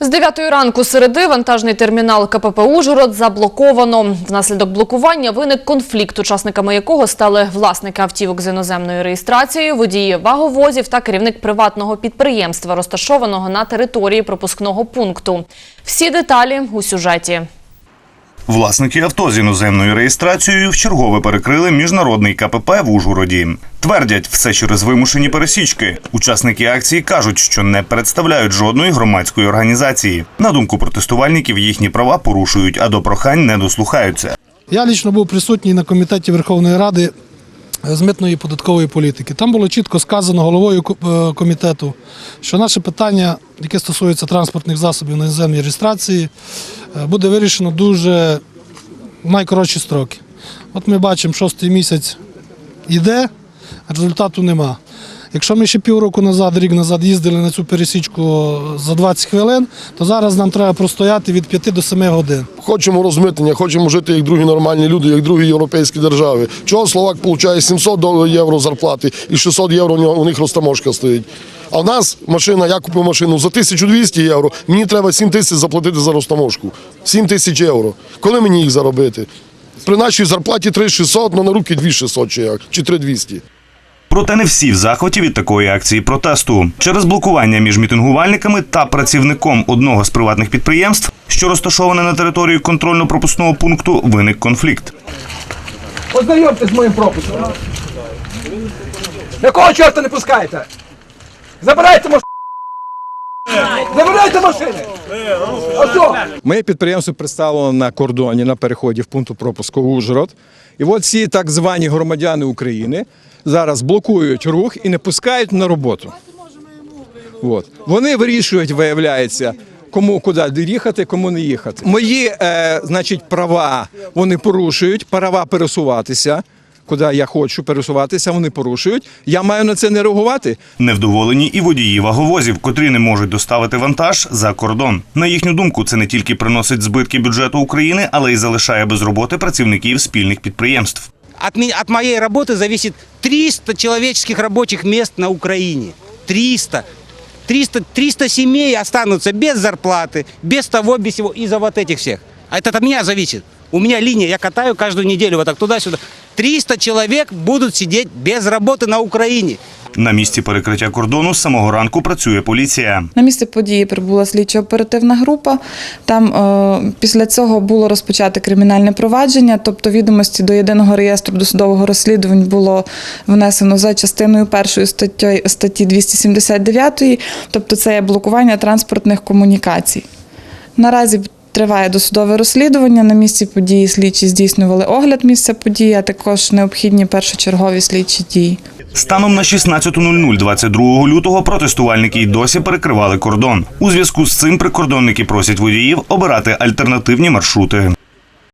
З 9 ранку середи вантажний термінал КПП «Ужгород» заблоковано. Внаслідок блокування виник конфлікт, учасниками якого стали власники автівок з іноземною реєстрацією, водії ваговозів та керівник приватного підприємства, розташованого на території пропускного пункту. Всі деталі у сюжеті. Власники авто з іноземною реєстрацією вчергове перекрили міжнародний КПП в Ужгороді. Твердять, все через вимушені пересічки. Учасники акції кажуть, що не представляють жодної громадської організації. На думку протестувальників, їхні права порушують, а до прохань не дослухаються. Я лічно був присутній на комітеті Верховної Ради з митної податкової політики. Там було чітко сказано головою е, комітету, що наше питання, яке стосується транспортних засобів на іноземній реєстрації, е, буде вирішено дуже в найкоротші строки. От ми бачимо, шостий місяць йде, результату нема. Якщо ми ще півроку назад, рік назад їздили на цю пересічку за 20 хвилин, то зараз нам треба простояти від 5 до 7 годин. Хочемо розмитнення, хочемо жити як другі нормальні люди, як другі європейські держави. Чого Словак отримує 700 євро зарплати і 600 євро у них розтаможка стоїть. А в нас машина, я купив машину за 1200 євро, мені треба 7 тисяч заплатити за розтаможку. 7 тисяч євро. Коли мені їх заробити? При нашій зарплаті 3600, ну на руки 2600 чи як, чи 3200. Проте не всі в захваті від такої акції протесту. Через блокування між мітингувальниками та працівником одного з приватних підприємств, що розташоване на території контрольно-пропускного пункту, виник конфлікт. Ознайомтесь з моїм пропуском. Якого чорта не пускаєте? Забирайте машину! Забирайте машини! Моє підприємство представлено на кордоні на переході в пункту пропуску Ужгород. І от ці так звані громадяни України зараз блокують рух і не пускають на роботу. От. Вони вирішують, виявляється, кому куди їхати, кому не їхати. Мої е, значить, права вони порушують, права пересуватися. Куди я хочу пересуватися, вони порушують. Я маю на це не реагувати. Невдоволені і водії ваговозів, котрі не можуть доставити вантаж за кордон. На їхню думку, це не тільки приносить збитки бюджету України, але й залишає без роботи працівників спільних підприємств. От, от моей работы зависит 300 человеческих рабочих мест на Украине. 300. 300, 300 семей останутся без зарплаты, без того, без всего, из-за вот этих всех. А это от меня зависит. У меня линия, я катаю каждую неделю вот так туда-сюда. 300 человек будут сидеть без работы на Украине. На місці перекриття кордону з самого ранку працює поліція. На місце події прибула слідчо-оперативна група. Там е, після цього було розпочато кримінальне провадження, тобто відомості до єдиного реєстру досудового розслідувань було внесено за частиною першої статті, статті 279, тобто це є блокування транспортних комунікацій. Наразі триває досудове розслідування. На місці події слідчі здійснювали огляд місця події, а також необхідні першочергові слідчі дії. Станом на 16.00 22 лютого протестувальники й досі перекривали кордон. У зв'язку з цим прикордонники просять водіїв обирати альтернативні маршрути.